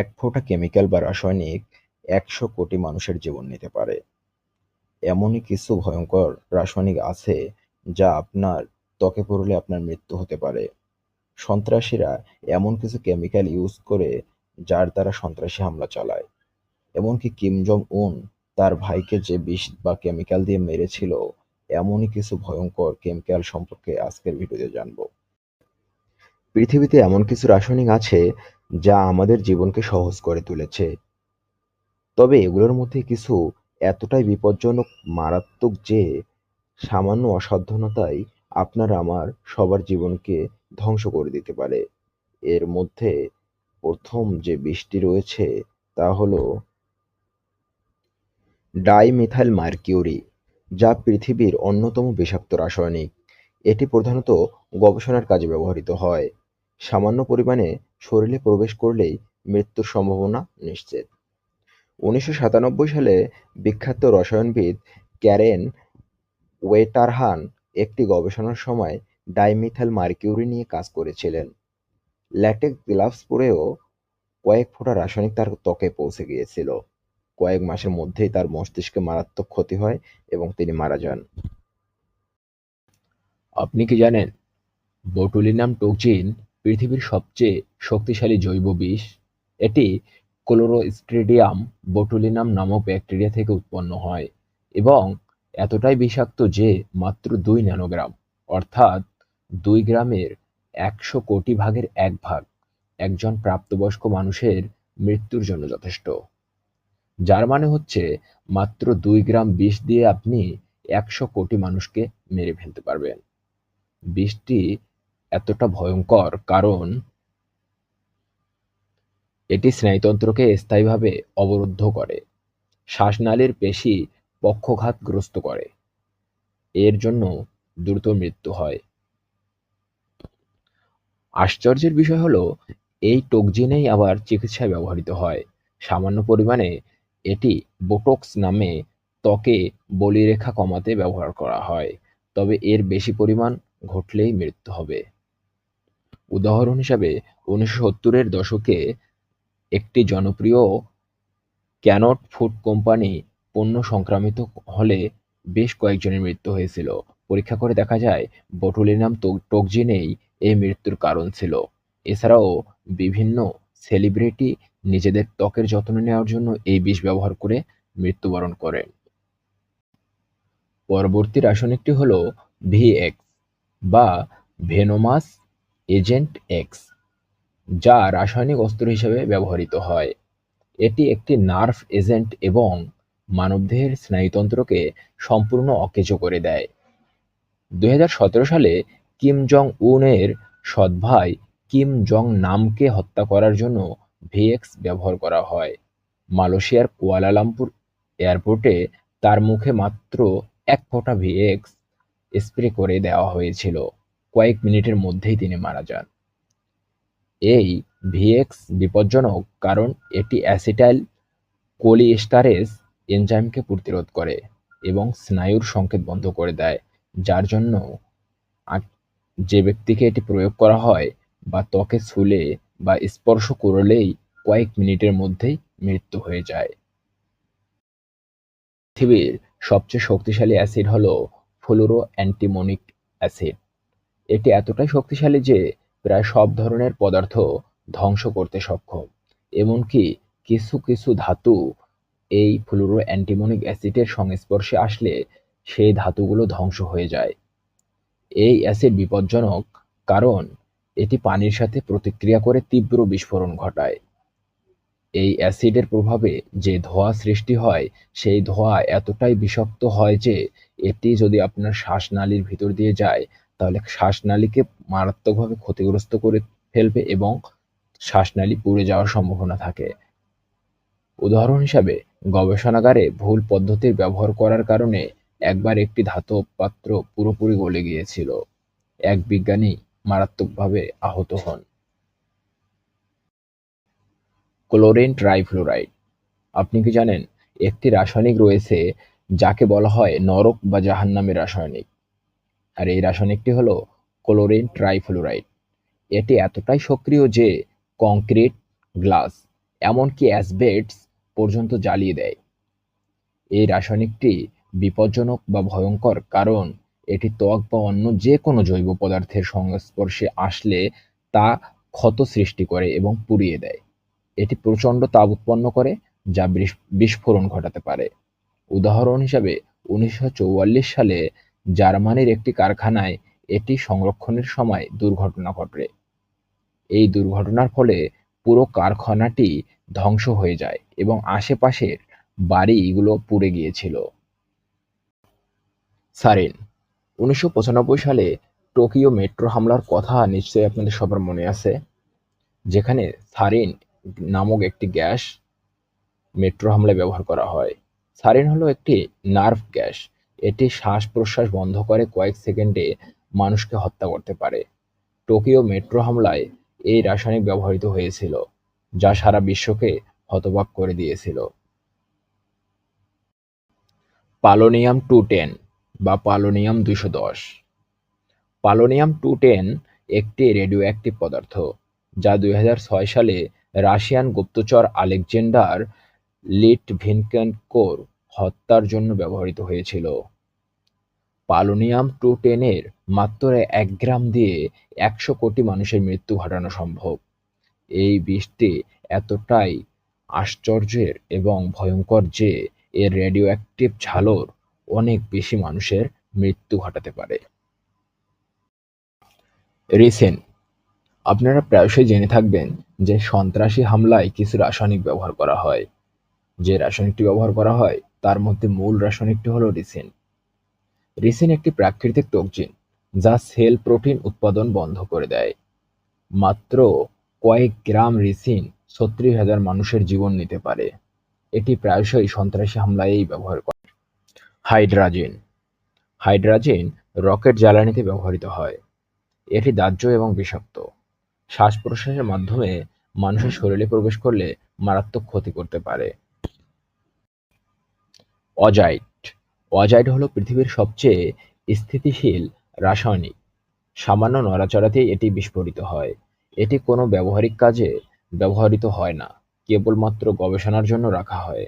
এক ফোঁটা কেমিক্যাল বা রাসায়নিক একশো কোটি মানুষের জীবন নিতে পারে। এমনই কিছু ভয়ঙ্কর রাসায়নিক আছে যা আপনার ত্বকে পড়লে আপনার মৃত্যু হতে পারে। সন্ত্রাসীরা এমন কিছু কেমিক্যাল ইউজ করে যার দ্বারা সন্ত্রাসী হামলা চালায়। এমনকি কিম উন তার ভাইকে যে বিষ বা কেমিক্যাল দিয়ে মেরেছিল, এমনই কিছু ভয়ঙ্কর কেমিক্যাল সম্পর্কে আজকের ভিডিওতে জানব। পৃথিবীতে এমন কিছু রাসায়নিক আছে যা আমাদের জীবনকে সহজ করে তুলেছে। তবে এগুলোর মধ্যে কিছু এতটাই বিপজ্জনক, মারাত্মক যে, সামান্য অসাবধানতাই আপনার আমার সবার জীবনকে ধ্বংস করে দিতে পারে। এর মধ্যে প্রথম যে বিষটি রয়েছে তা হলো ডাইমিথাইল মার্কিউরি, যা পৃথিবীর অন্যতম বিষাক্ত রাসায়নিক। এটি প্রধানত গবেষণার কাজে ব্যবহৃত হয়। সামান্য পরিমাণে শরীরে প্রবেশ করলেই মৃত্যুর সম্ভাবনা নিশ্চিত। উনিশশো সাতানব্বই সালে বিখ্যাত রসায়নবিদ ক্যারেন ওয়েটারহান একটি গবেষণার সময় ডাইমিথাইল মার্কিউরি নিয়ে কাজ করেছিলেন। ল্যাটেক্স গ্লাভস পরেও কয়েক ফোঁটা রাসায়নিক তার ত্বকে পৌঁছে গিয়েছিল। কয়েক মাসের মধ্যেই তার মস্তিষ্কে মারাত্মক ক্ষতি হয় এবং তিনি মারা যান। আপনি কি জানেন, বোটুলিনাম টক্সিন পৃথিবীর সবচেয়ে শক্তিশালী জৈব বিষ, এটি ক্লোরোস্ট্রিডিয়াম বোটুলিনাম নামক ব্যাকটেরিয়া থেকে উৎপন্ন হয় এবং এতটাই বিষাক্ত যে মাত্র দুই ন্যানোগ্রাম, অর্থাৎ দুই গ্রামের একশো কোটি ভাগের এক ভাগ একজন প্রাপ্তবয়স্ক মানুষের মৃত্যুর জন্য যথেষ্ট। যার মানে হচ্ছে মাত্র দুই গ্রাম বিষ দিয়ে আপনি একশো কোটি মানুষকে মেরে ফেলতে পারবেন। বিষটি এতটা ভয়ঙ্কর কারণ এটি স্নায়ুতন্ত্রকে স্থায়ীভাবে অবরুদ্ধ করে, শ্বাসনালীর পেশি পক্ষঘাতগ্রস্ত করে। এর জন্য দ্রুত মৃত্যু হয়। আশ্চর্যের বিষয় হলো, এই টক্সিনেই আবার চিকিৎসায় ব্যবহৃত হয়। সামান্য পরিমাণে এটি বোটক্স নামে ত্বকে বলিরেখা কমাতে ব্যবহার করা হয়, তবে এর বেশি পরিমাণ ঘটলেই মৃত্যু হবে। উদাহরণ হিসাবে উনিশশো সত্তরের দশকে একটি জনপ্রিয় ক্যানট ফুড কোম্পানি পণ্য সংক্রামিত হলে বেশ কয়েকজনের মৃত্যু হয়েছিল। পরীক্ষা করে দেখা যায় বটুলিনাম টক্সিনেই এই মৃত্যুর কারণ ছিল। এছাড়াও বিভিন্ন সেলিব্রিটি নিজেদের ত্বকের যত্ন নেওয়ার জন্য এই বিষ ব্যবহার করে মৃত্যুবরণ করেন পরবর্তী রাসায়নিকটি হল ভিএক্স বা ভেনোমাস এজেন্ট এক্স যা রাসায়নিক অস্ত্র হিসেবে ব্যবহৃত হয়। এটি একটি নার্ভ এজেন্ট এবং মানবদেহের স্নায়ুতন্ত্রকে সম্পূর্ণ অকেজো করে দেয়। দু হাজার সতেরো সালে কিম জং উনের সৎ ভাই কিম জং নামকে হত্যা করার জন্য ভিএক্স ব্যবহার করা হয়। মালয়েশিয়ার কুয়ালালামপুর এয়ারপোর্টে তার মুখে মাত্র এক ফোঁটা ভিএক্স স্প্রে করে দেওয়া হয়েছিল। কয়েক মিনিটের মধ্যেই তিনি মারা যান। এই ভিএক্স বিপজ্জনক কারণ এটি অ্যাসিটাইল কোলিস্টারেজ এনজাইমকে প্রতিরোধ করে এবং স্নায়ুর সংকেত বন্ধ করে দেয়, যার জন্য যে ব্যক্তিকে এটি প্রয়োগ করা হয় বা ত্বকে ছুলে বা স্পর্শ করলেই কয়েক মিনিটের মধ্যেই মৃত্যু হয়ে যায়। পৃথিবীর সবচেয়ে শক্তিশালী অ্যাসিড হলো ফ্লুরো অ্যান্টিমোনিক অ্যাসিড। এটি এতটাই শক্তিশালী যে প্রায় সব ধরনের পদার্থ ধ্বংস করতে সক্ষম। এমনকি কিছু কিছু ধাতু এই ফ্লুরো অ্যান্টিমোনিক অ্যাসিডের সংস্পর্শে আসলে সেই ধাতুগুলো ধ্বংস হয়ে যায়। এই অ্যাসিড বিপজ্জনক কারণ এটি পানির সাথে প্রতিক্রিয়া করে তীব্র বিস্ফোরণ ঘটায়। এই অ্যাসিডের প্রভাবে যে ধোঁয়া সৃষ্টি হয়, সেই ধোঁয়া এতটাই বিষাক্ত হয় যে এটি যদি আপনার শ্বাসনালীর ভিতর দিয়ে যায় তাহলে শ্বাসনালীকে মারাত্মকভাবে ক্ষতিগ্রস্ত করে ফেলবে এবং শ্বাসনালী পুড়ে যাওয়ার সম্ভাবনা থাকে। উদাহরণ হিসাবে, গবেষণাগারে ভুল পদ্ধতির ব্যবহার করার কারণে একবার একটি ধাতব পাত্র পুরোপুরি গলে গিয়েছিল। এক বিজ্ঞানী মারাত্মকভাবে আহত হন। Chlorine trifluoride. আপনি কি জানেন, একটি রাসায়নিক রয়েছে যাকে বলা হয় নরক বা জাহান্নামের রাসায়নিক। আর এই রাসায়নিকটি হলো ক্লোরিন ট্রাইফ্লোরাইড এটি এতটাই সক্রিয় যে কংক্রিট গ্লাস, এমনকি অ্যাসবেস্টস পর্যন্ত জ্বালিয়ে দেয়। এই রাসায়নিকটি বিপজ্জনক বা ভয়ঙ্কর কারণ এটি ত্বক বা অন্য যে কোনো জৈব পদার্থের সংস্পর্শে আসলে তা ক্ষত সৃষ্টি করে এবং পুড়িয়ে দেয়। এটি প্রচণ্ড তাপ উৎপন্ন করে, যা বিস্ফোরণ ঘটাতে পারে। উদাহরণ হিসাবে, উনিশশো সালে জার্মানির একটি কারখানায় এটি সংরক্ষণের সময় দুর্ঘটনা ঘটে। এই দুর্ঘটনার ফলে পুরো কারখানাটি ধ্বংস হয়ে যায় এবং আশেপাশের বাড়িগুলো পুড়ে গিয়েছিল। সারিন, উনিশশো সালে টোকিও মেট্রো হামলার কথা নিশ্চয়ই আপনাদের সবার মনে আছে, যেখানে সারিন নামক একটি গ্যাস মেট্রো হামলায় ব্যবহার করা হয় সারিন হলো একটি নার্ভ গ্যাস এটি শ্বাস প্রশ্বাস বন্ধ করে কয়েক সেকেন্ডে মানুষকে হত্যা করতে পারে। টোকিও মেট্রো হামলায় এই রাসায়নিক ব্যবহৃত হয়েছিল, যা সারা বিশ্বকে হতবাক করে দিয়েছিল। পালোনিয়াম টু টেন বা পালোনিয়াম দুশো দশ। পালোনিয়াম টু টেন একটি রেডিও অ্যাক্টিভ পদার্থ, যা দুই হাজার ছয় সালে রাশিয়ান গুপ্তচর আলেকজান্ডার লিটভিনকেনকোর হত্যার জন্য ব্যবহৃত হয়েছিল। পালোনিয়াম টু টেনের মাত্র এক গ্রাম দিয়ে একশো কোটি মানুষের মৃত্যু ঘটানো সম্ভব। এই বিষটি এতটাই আশ্চর্যের এবং ভয়ঙ্কর যে এর রেডিও অ্যাক্টিভ ঝালর অনেক বেশি মানুষের মৃত্যু ঘটাতে পারে। রিসেন আপনারা প্রায়শই জেনে থাকবেন যে সন্ত্রাসী হামলায় কিছু রাসায়নিক ব্যবহার করা হয়। যে রাসায়নিকটি ব্যবহার করা হয় তার মধ্যে মূল রাসায়নিকটি হলো রিসিন। রিসিন একটি প্রাকৃতিক টক্সিন যা সেল প্রোটিন উৎপাদন বন্ধ করে দেয়। মাত্র কয়েক গ্রাম রিসিন ছত্রিশ হাজার মানুষের জীবন নিতে পারে। এটি প্রায়শই সন্ত্রাসী হামলায়ই ব্যবহার করে। হাইড্রাজেন। হাইড্রাজেন রকেট জ্বালানিতে ব্যবহৃত হয়। এটি দাহ্য এবং বিষাক্ত। শ্বাস প্রশ্বাসের মাধ্যমে মানুষের শরীরে প্রবেশ করলে মারাত্মক ক্ষতি করতে পারে। অজাইট। অজাইট হলো পৃথিবীর সবচেয়ে স্থিতিশীল রাসায়নিক। সামান্য নড়াচড়াতেই এটি বিস্ফোরিত হয়। এটি কোনো ব্যবহারিক কাজে ব্যবহৃত হয় না। কেবলমাত্র গবেষণার জন্য রাখা হয়।